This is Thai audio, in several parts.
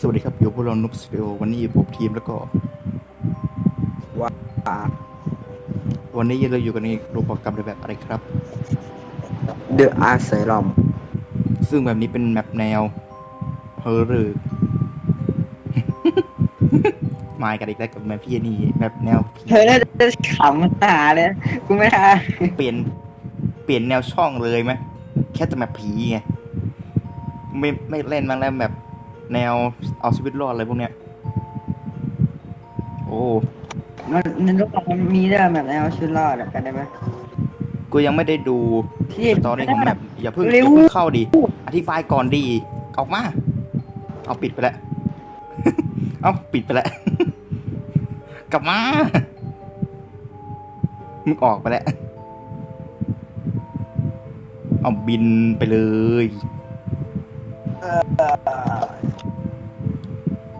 สวัสดีครับอยู่พวกเรานุบสตูดิโอวันนี้ผมทีมแล้วก็ว่าวันนี้เราอยู่กันในรูปแบบแบบอะไรครับเดอะอาร์เซรอมซึ่งแบบนี้เป็นแมปแนวเพอร์รือมากันอีกแล้วกับแมปพี่นี่แมปแนวผีเธอน่าจะขำหาเลยกูไม่ทาเปลี่ยนเปลี่ยนแนวช่องเลยไหมแค่แต่แมปผีไงไม่ไม่เล่นมาแล้วแบบ แนวเอาชีวิตรอดอะไรพวกเนี้ย โอ้ มันในโลกมันมีเรื่องแบบแนวชุดรอดอะกันได้ไหม กูยังไม่ได้ดูที่ตอนนี้ของแมปอย่าเพิ่งอเร็วย่าเพิ่งเข้าดิ อธิบายก่อนดี ออกมา เอาปิดไปแล้ว เอาปิดไปแล้ว กลับมา มึงออกไปแล้ว เอาบินไปเลย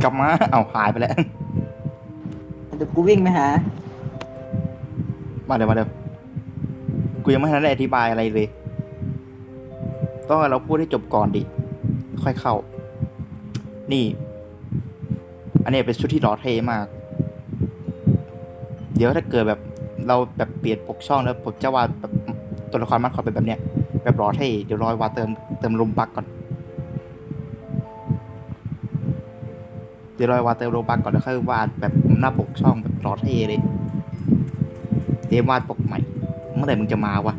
กลับมา เอาหายไปแล้วเดี๋ยวกูวิ่งไปหา มาเดี๋ยวมาเดี๋ยวกูยังไม่ทันได้อธิบายอะไรเลย ต้องให้เราพูดให้จบก่อนดิ ค่อยเข้า นี่ อันนี้เป็นชุดที่หล่อเท่มาก เดี๋ยวถ้าเกิดแบบเราแบบเปลี่ยนปกช่องแล้วผมจะวาดแบบตัวละครมันขอเป็นแบบเนี้ยแบบหล่อเท่เดี๋ยวรอยวาดเติมเติมลมบักก่อน ดี๋ยวรอยวาดเติมลมบักก่อนแล้วค่อยวาดแบบหน้าปกช่องแบบหล่อเท่เลยเดี๋ยววาดปกใหม่ เมื่อไหร่มึงจะมาวะ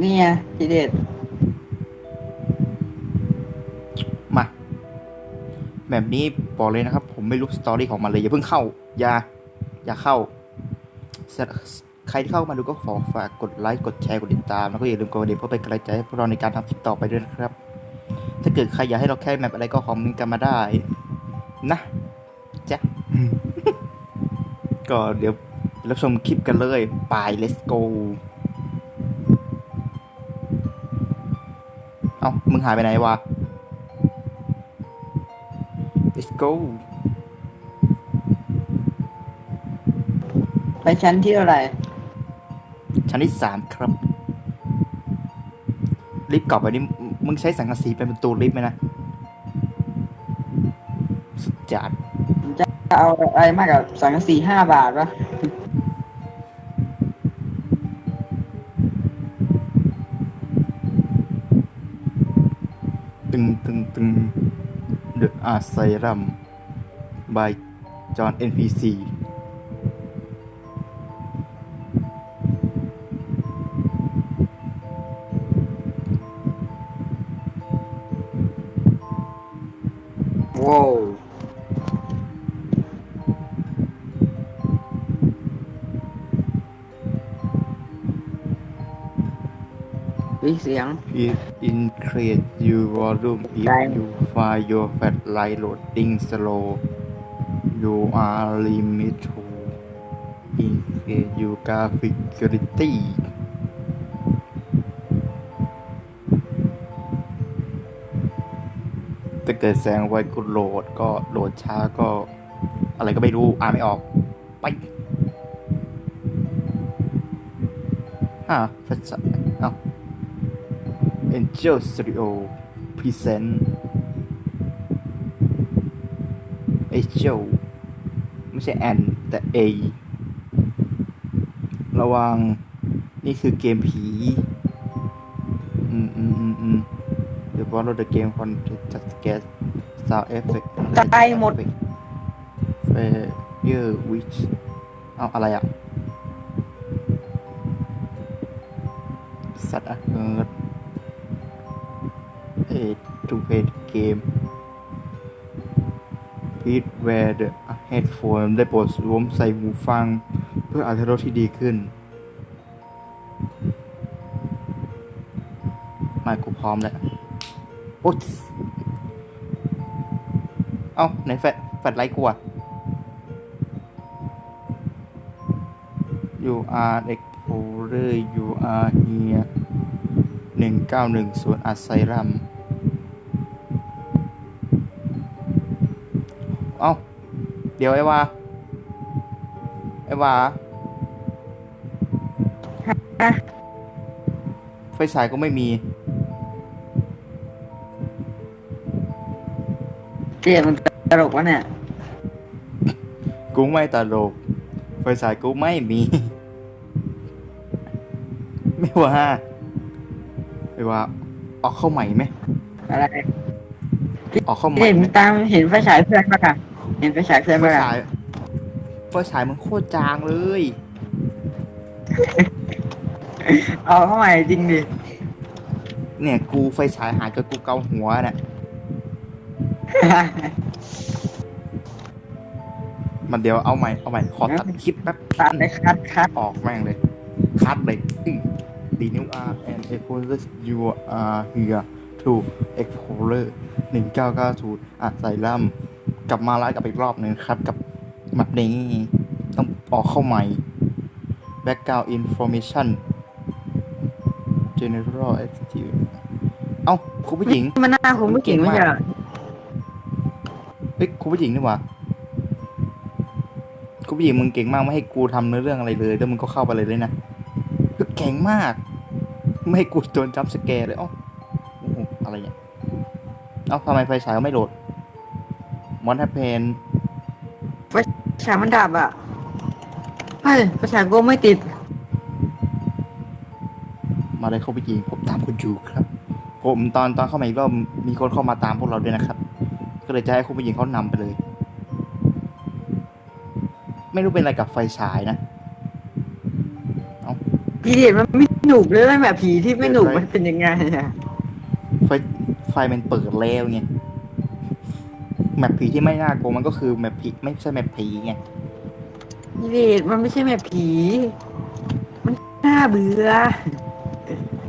นี่ไงทีเด็ดมา แบบนี้บอกเลยนะครับ ผมไม่รู้สตอรี่ของมันเลย อย่าเพิ่งเข้า อย่า อย่าเข้าสใครที่เข้ามาดูก็ขอฝากกดไลค์ กดแชร์ กดติดตาม แล้วก็อย่าลืมกดกระดิ่งเพื่อเป็นกำลังใจให้พวกเราในการทำคลิปต่อไปด้วยนะครับ ถ้าเกิดใครอยากให้เราแค่แมปอะไรก็คอมเมนต์กันมาได้ นะจ๊ะก็เดี๋ยวรับชมคลิปกันเลยไป let's go เอ้า มึงหายไปไหนวะ let's go ไปชั้นที่เท่าไหร่ชั้นที่สามครับ ลิฟต์เก่าไปนี่ มึงมึงใช้สังกะสีเป็นประตูลิฟต์ไหมนะ สุดจัดจะเอาอะไรมากกับสังกะสีห้าบาทวะตึงตึงตึง The Asylum by John NPC ว้าววิเสียง If increase your volume if Right. you find your flashlight loading slow you are limited to increase your graphic quality ถ้าเกิดแสงไว้กูโหลดก็โหลดช้าก็ อะไรก็ไม่รู้อ่านไม่ออก ไปอ่าภาษาเอ้า Angel Studio Present Angel ไม่ใช่ N แต่ A ระวังนี่คือเกมผี อืมอืมอืมอืม The follow the game content just get sound effect ตายหมด Failure which เอาอะไรอะ สัตว์อะเกิด a to play the game please wear the headphone ได้โปรดสวมใส่หูฟัง เพื่ออรรถรสที่ดีขึ้นมากูพร้อมแล้ว โอ๊ยเอ้าไหนแฟดแฟดไลค์กูอะ you are explorer you are here หนึ่งเก้าหนึ่งศูนย์อัสไซรัมเอ้า เดี๋ยวไอ้วาไอ้วาฮะไฟฉายก็ไม่มี เจ็บมันตลกวะเนี่ย กูไม่ตลกไฟฉายกูไม่มี ไม่ว่าไม่ว่า ออกเข้าใหม่ไหมอะไรออกเข้าใหม่เห็นไหมตามเห็นไฟฉายเพื่อนปะคะเห็นไฟฉายเพื่อนไฟปะคะฉายไฟฉายมันโคตรจางเลยเอาเข้าใหม่จริงดิเนี่ย กูไฟฉายหายจนกูเกาหัวน่ะ มันเดี๋ยวเอาใหม่เอาใหม่ขอตัดคลิปแป๊บตัดเลยคัดคัดออกแม่งเลยคัดเลยดีนิวอาร์ and explorers you are here to explorer 1990อะใส่ล่ำกลับมาไลฟ์กับอีกรอบหนึ่งครับกับแมปนี้ต้องออกเข้าใหม่ background information general attitude เอ้าคุณผู้หญิงมันหน้าคุณผู้หญิงไม่ใช่ เหรอเฮ้ยคุณผู้หญิงนี่หว่าคุณผู้หญิงมึงเก่งมากไม่ให้กูทำเนื้อเรื่องอะไรเลยแล้วมึงก็เข้าไปเลยเลยนะคือเก่งมาก ไม่ให้กูโดนจับสแกร์เลยเอ้าโอ้โหอะไรเนี่ยเอ้าทำไมไฟฉายไม่โหลดมอนแฮปเพนไฟฉายมันดับอะเฮ้ยไฟฉายกูไม่ติด มาเลยคุณผู้หญิงผมตามคุณอยู่ครับ ผมตอนตอนเข้ามาอีกรอบมีคนเข้ามาตามพวกเราด้วยนะครับ ก็เลยจะให้คุณผู้หญิงเขานำไปเลย ไม่รู้เป็นอะไรกับไฟฉายนะพีเดียดมันไม่หนุกเลยแบบผีที่ไม่หนุกมันเป็นยังไงอะไฟไฟมันเปิดแล้วไงแมปผีที่ไม่น่ากลัวมันก็คือแมปผีไม่ใช่แมปผีไงพีเดียดมันไม่ใช่แบบผี มันน่าเบื่อ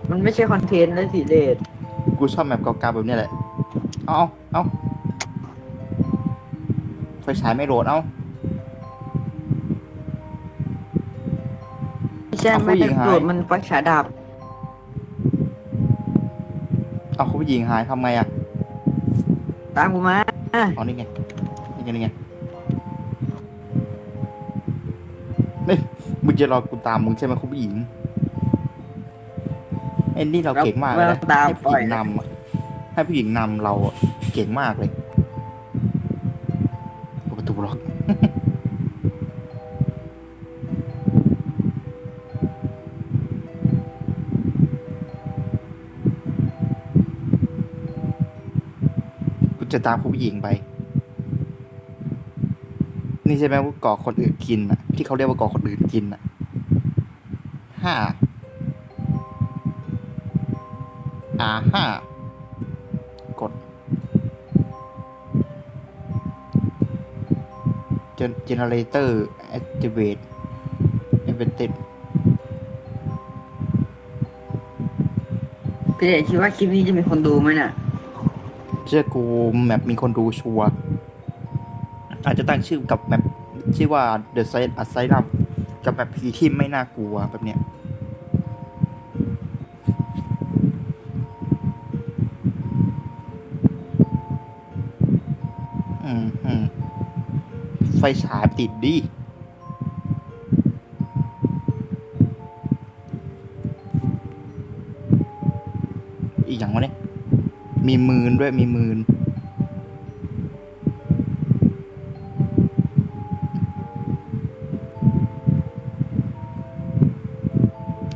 มันไม่ใช่คอนเทนต์เลยสีเดชกูชอบแมปเก่าๆแบบนี้แหละ เอาเอาไฟฉายไม่โหลดเอาไม่ใช่เอาผู้ไม่หญิได้งหายโกรธมันไฟฉายดับเอาคุณผู้หญิงหายทำไงอะ ตามกูมาอ๋อนี่ไง นี่ไงนี่ไงเฮ้ยมึงจะรอกูตามมึงใช่ไหมคุณผู้หญิงไอ้นี่เราเก่งมากเลยนะตามให้ปผู้ล่หอยญิงนำอะให้ผู้หญิงนำเราอะเก่งมากเลย จะตามผู้หญิงไป นี่ใช่ไหมว่าก่อคนอื่นกินอะ ที่เขาเรียกว่าก่อคนอื่นกินอะห้าอ่าห้ากด generator activate invented พี่เดชคิดว่าคลิปนี้จะมีคนดูไหมน่ะ เชื่อกูแมปมีคนดูชัวร์อาจจะตั้งชื่อกับแมปชื่อว่า The Side Asylum กับแมปผีที่ไม่น่ากลัวแบบเนี้ยอืมไฟฉายติดดิอีกอย่างวะเนี่ย มีมืนด้วยมีมืน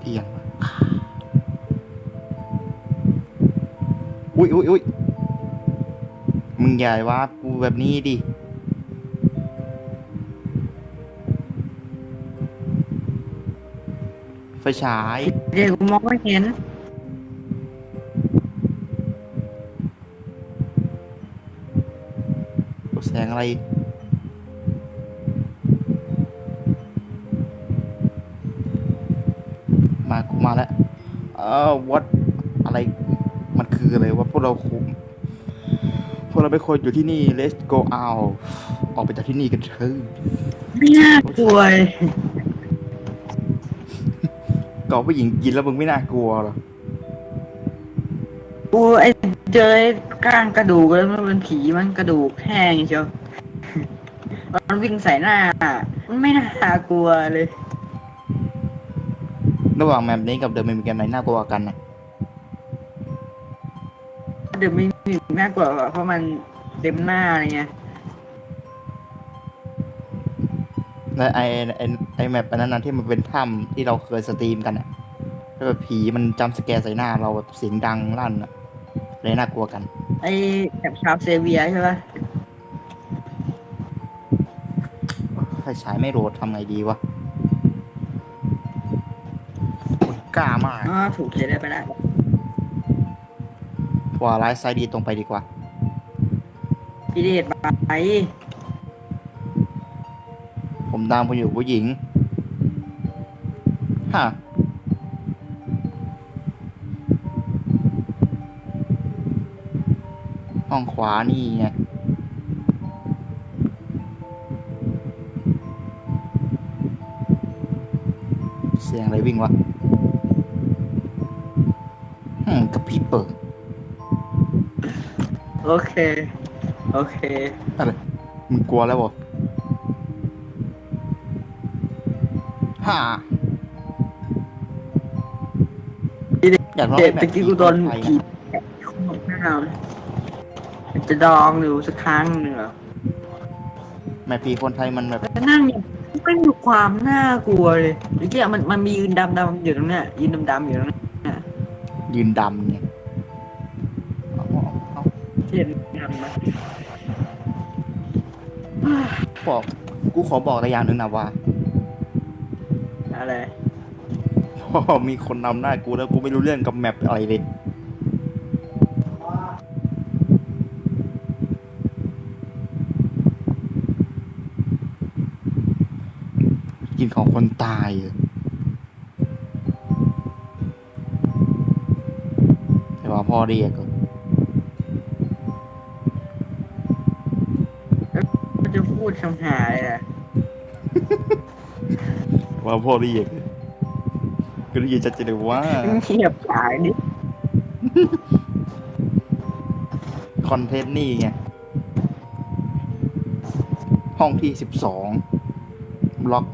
เอียงอุ้ยอุ้ยอุ้ยมึงอย่ว่ากูแบบนี้ดิไฟฉาย เดี๋ยวกูมองไม่เห็น แสงอะไรมากูมาแล้ว เออวัดอะไร มันคืออะไรวะพวกเราคุมพวกเราเป็นคนอยู่ที่นี่ let's go out ออกไปจากที่นี่กันเถอะไม่น่ากลัวเลยก่อผู้หญิงกินแล้วมึงไม่น่ากลัวเหรอ กูไอเจอไอ้ก้างกระดูกแล้วมันเป็นผีมันกระดูกแห้งเชียว มันวิ่งใส่หน้ามันไม่น่ากลัวเลย ระหว่างแมปนี้กับเดอะเมมิกันไหนน่ากลัวกว่ากันนะเดี๋ยวไม่มีน่ากลัวหรอกเพราะมันเต็มหน้าอะไรเงี้ยและไอไอไอแมปอันนั้นนะที่มันเป็นถ้ำที่เราเคยสตรีมกันอะแล้วแบบผีมันจำสแกร์ใส่หน้าเราแบบเสียงดังลั่นอะเลยน่ากลัวกัน ไอ้แบบชาวเซเวียใช่ปะ ไฟฉายไม่โหลดทำไงดีวะโอ้ยกล้ามาก อ๋อถูกเขียนได้ไปได้ขวาร้ายซ้ายดีตรงไปดีกว่า พี่เดชไปผมตามคุณอยู่ผู้หญิง ฮะ ห้องขวานี่ไง วิ่งวะอืมกระพริบเปิดโอเค โอเค อะไรมึงกลัวแล้วบ่ฮ่าอยากลองเด็กแบบตะกี้กูโดนไทยผีอะข้าวจะดองดูสักครั้งหนึ่งเหรอ แม่ผีคนไทยมันแบบแล้วนั่งเนี่ยมั นมีความน่ากลัวเลยเมื่อกี้มันมันมียืนดำดำๆอยู่ตรงเนี้ยยืนดำดำๆอยู่ตรงเนี้ยยืนดำไงเอาเอาเอาที่เห็นดำไหมบอกกูขอบอกแต่อย่างหนึ่งนะว่าอะไร พอมีคนนำหน้ากูแล้วกูไม่รู้เรื่องกับแมปอะไรเลย กินของคนตายเหรอแต่ว่าพ่อเรียกเหรอมันจะพูดคำหาเลยอะว่าพ่อเรียกเหรอก็ได้ยินชัดเจนเลยว่าเงียบสายดิคอนเทนต์นี่ไง ห้องที่สิบสองล็อก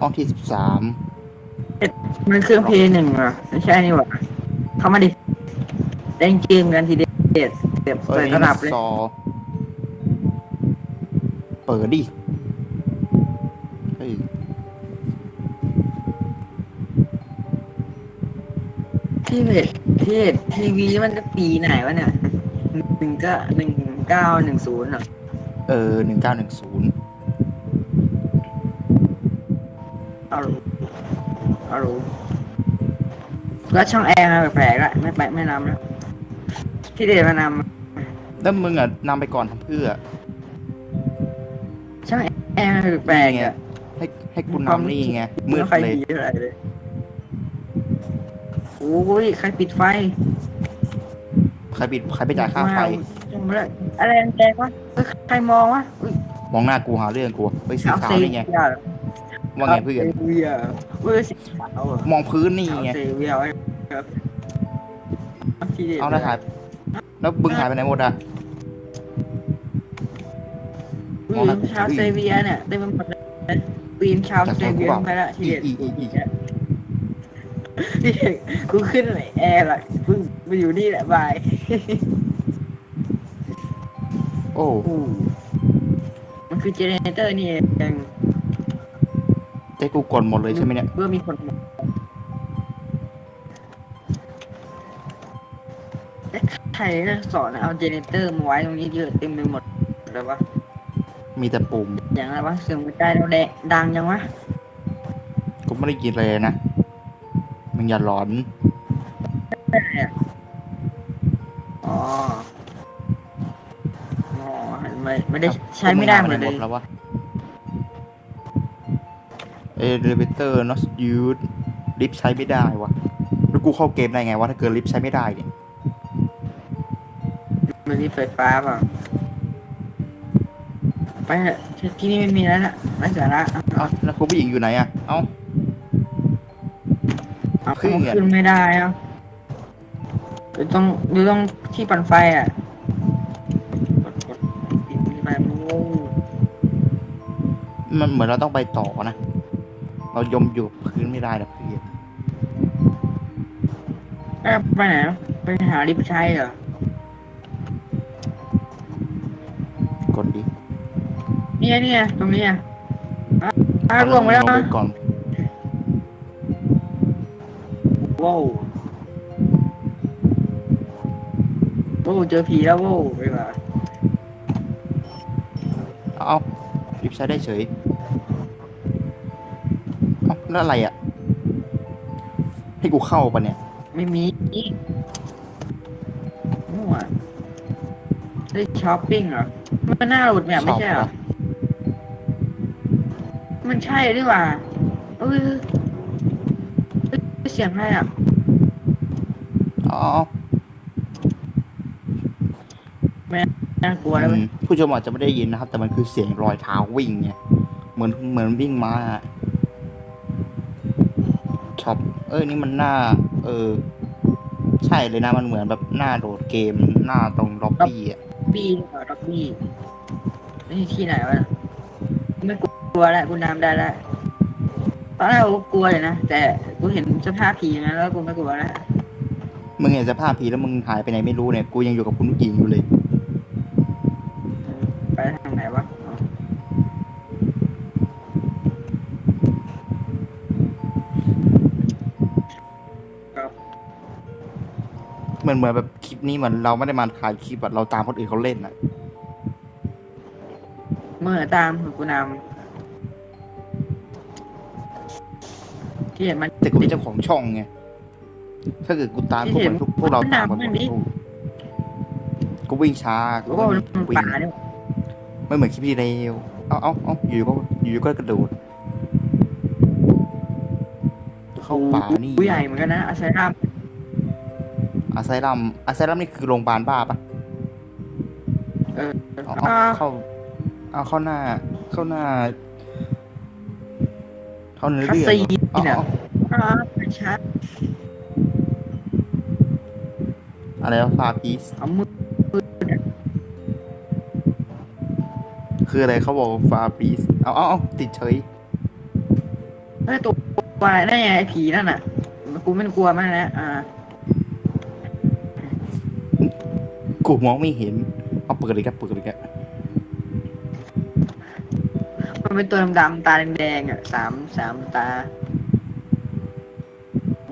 ห้องที่สิบสามมันเครื่องเพลย์หนึ่งเหรอไม่ใช่นี่หว่าเข้ามาดิเล่นเกมกันทีเดียวเด็ดเด็ดเอ้เปิยดระดับเลยซอเปิดดิเฮ้ยที่เพจที่เพจทีวีมันจะปีไหนวะเนี่ยหนึ่งก็หนึ่งเก้าหนึ่งศูนย์เหรอเออหนึ่งเก้าหนึ่งศูนย์ แล้วช่องแอร์มาแปลกๆละไม่ไปไม่นำแล้วที่เดชมานแล้วมึงอะนำไปก่อนทำเพื่อำช่องแอร์มาแปลกๆอะให้ให้กูนำนี่ไงมืดไฟเลย ดีเท่าไหร่เลยโอ้ยใครปิดไฟใครปิดใครไปจ่ายค่าไฟจงมาเลยอะไรแดงๆวะเอ้ยใครมองวะอุ้ยมองหน้ากูหาเรื่องกูเฮ้ยสีเอาขาวเซนี่ไงเวีย ว่าไงเพื่อนเซเวียเว้ยสีขาวอะมองพื้นนี่เอาไงเซเวียไว้ครับที่เด็ดเอาแล้วถ่ายแล้วบึงหายไปไหนหมดอะอุ้ยชาวเซเวียเนี่ยเต็มไปหมดเลยปีนชาวเซเวียไปละที่เด็ดอีอีอีที่เด็ดกูขึ้นเลยแอร์ละกูมาอยู่นี่แหละบาย โอ้อู้มันคือเจเนเรเตอร์นี่เอง เจ๊กูกดหมดเลยใช่ไหมเนี่ยเพื่อมีคนมาเอ๊ะใครจะสอนเอาเจเนเรเตอร์มาไว้ตรงนี้เยอะเต็มไปหมดเลยวะมีแต่ปุ่ม อย่างไรวะเสียงหัวใจเราแดงดังยังวะกูไม่ได้กินเลยนะ มึงอย่าหลอน อ๋ออ๋อไม่ไม่ได้ใช้ไม่ได้หมดหเลมยดแล้ววะ เอเลเวเตอร์ not used ลิฟต์ใช้ไม่ได้วะแล้วกูเข้าเกมได้ไงวะถ้าเกิดลิฟต์ใช้ไม่ได้เนี่ยมันมีไฟฟ้าเปล่าไปเถอะที่นี่ไม่มีแล้วนะไม่เสียละเอ้าแล้วคุณผู้หญิงอยู่ไหนอะเอ้าเอาขึ้นขึ้นไม่ได้อะอยู่ตรงอยู่ตรงที่ปั่นไฟอะกดกดปิดไฟโอ้มันเหมือนเราต้องไปต่อนะ เรายมอยู่กับพื้นไม่ได้นะเพื่อนเอ้ยไปไหนไปหาลิฟต์ใช้เหรอ กดดิเนี่ยเนี่ยตรงเนี้ยอะอะล่วงไปแล้วเอานะไก่อนว้าวโอ้เจอผีแล้วโว้วไปว่าเอาเอาลิฟต์ใช้ได้เฉย เอ้าแล้วอะไรอะ ให้กูเข้าปะเนี่ย ไม่มีมั่วได้ช้อปปิ้งเหรอ มันน่าหลุดแบบไม่ใช่เหรอ มันใช่หรือเปล่าเออเอ้ยเสียงอะไรอะเอาเอาน่ากลัวเอาแล้วอืเว้ยมผู้ชมอาจจะไม่ได้ยินนะครับ แต่มันคือเสียงรอยเท้าวิ่งไงเหมือนเหมือนวิ่งมา ช็อปเออนี่มันหน้า เออ ใช่เลยนะมันเหมือนแบบหน้าโดดเกมหน้าตรงล็อบบี้อะบี้หรือเปล่าด็อกบี้นี่ที่ไหนวะไม่กลัวแล้วกูนำได้แล้วตอนแรกกูกลัวเลยนะแต่กูเห็นสภาพผีอย่างนั้นแล้วกูไม่กลัวแล้วมึงเห็นสภาพผีแล้วมึงหายไปไหนไม่รู้เนี่ยกูยังอยู่กับคุณผู้หญิงอยู่เลย มือนเหมือนแบบคลิปนี้เหมือนเราไม่ได้มาถ่ายคลิปแบบเราตามคนอื่นเขาเล่นอะเมื่อตามกูนำที่เห็นมันแต่กูเป็นเจ้าของช่องไงถ้าเกิดกูตามพวกมันพวกพวกเราตามกันหมดกูวิ่งช้ากูโอ้โหวิ่งมันวิ่งป่าเนี่ยไม่เหมือนคลิปที่เร็วเอาเอาเอาอยู่ก็อยู่ก็กระโดดเข้าป่านี่กูใหญ่เหมือนกันนะอาศัยราม อาไซรัมอาไซรัมนี่คือโรงพยาบาลบ้าปะเออเอาอ่าเอาเข้าเอาเข้าหน้า เข้าหน้าเข้าเนื้อคัสเรื่องซีเอาเนี่ยเอาอ่าไม่ชัดอะไรวะฟาพีสเอามือคืออะไรเขาบอกฟาพีสเอาเอาเอาติดเฉยเฮ้ยตัววายนั่นไงไอ้ผีนั่นน่ะกูไม่กลัวมากนะอ่า กูมองไม่เห็น เอาเปิดเลยครับเปิดเลยครับมันเป็นตัวดำๆตาแดงๆอะสามสามตา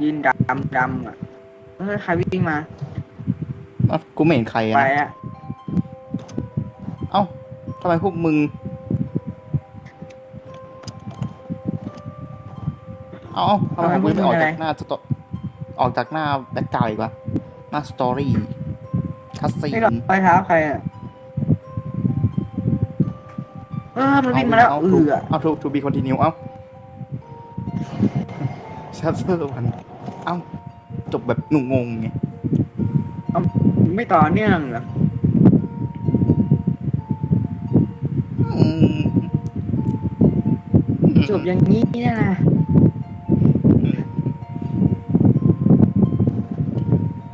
ยืนดำดำอะเฮ้ยใครวิ่งมาเอ้ากูไม่เห็นใครอะไปนะอะเอ้าทำไมพวกมึง เอ้าทำไมพวกมึงไม่ออกจากหน้าสตอออกจากหน้าแบ็คกราวด์อีกวะหน้าสตอรี่ คัสซีนี่นเราไปเท้าใครอะเออมันวิ่งมาแล้วเอาเอทูอเอาทูทูบีคอนติเนียเอ้าชัตเตอร์มันเอ้าจบแบบงงๆไงไม่ต่อเนื่องเหรออืมจบอย่างนี้เนี่ยนะ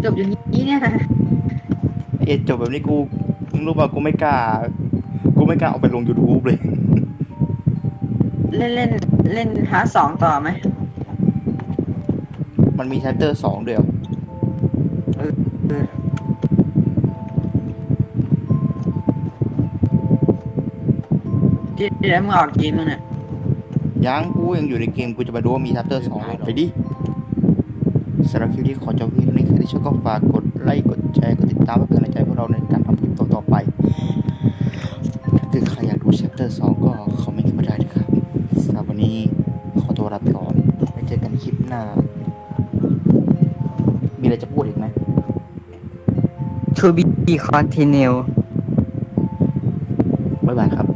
จบอย่างนี้เนี่ย นะเอะจบแบบนี้กูมึงรู้ป่ะกูไม่กล้า กูไม่กล้าเอาไปลง YouTube เลย เล่นเล่นเล่นหาสองต่อไหมมันมีชัตเตอร์สองเดียวที่เดี๋ยวมึงออกเกมมึงเนี่ยยังกูยังอยู่ในเกมกูจะมาดูว่ามีชัตเตอร์สองไปดิสำหรับคลิปนี้ขอจบเพียงเท่านี้ใครที่ชอบก็ฝากกดไลค์กดแชร์กด ติดตามเพื่อเป็นกำลังใจพวกเราในการทำคลิปต่อๆไปถ้าเกิดใครอยากดูชัตเตอร์สองก็คอมเมนต์ขึ้นมาได้นะครับสำหรับวันนี้ขอตัวลาไปก่อนไว้เจอกันคลิปหน้า มีอะไรจะพูดอีกไหม to be continue บ๊ายบายครับ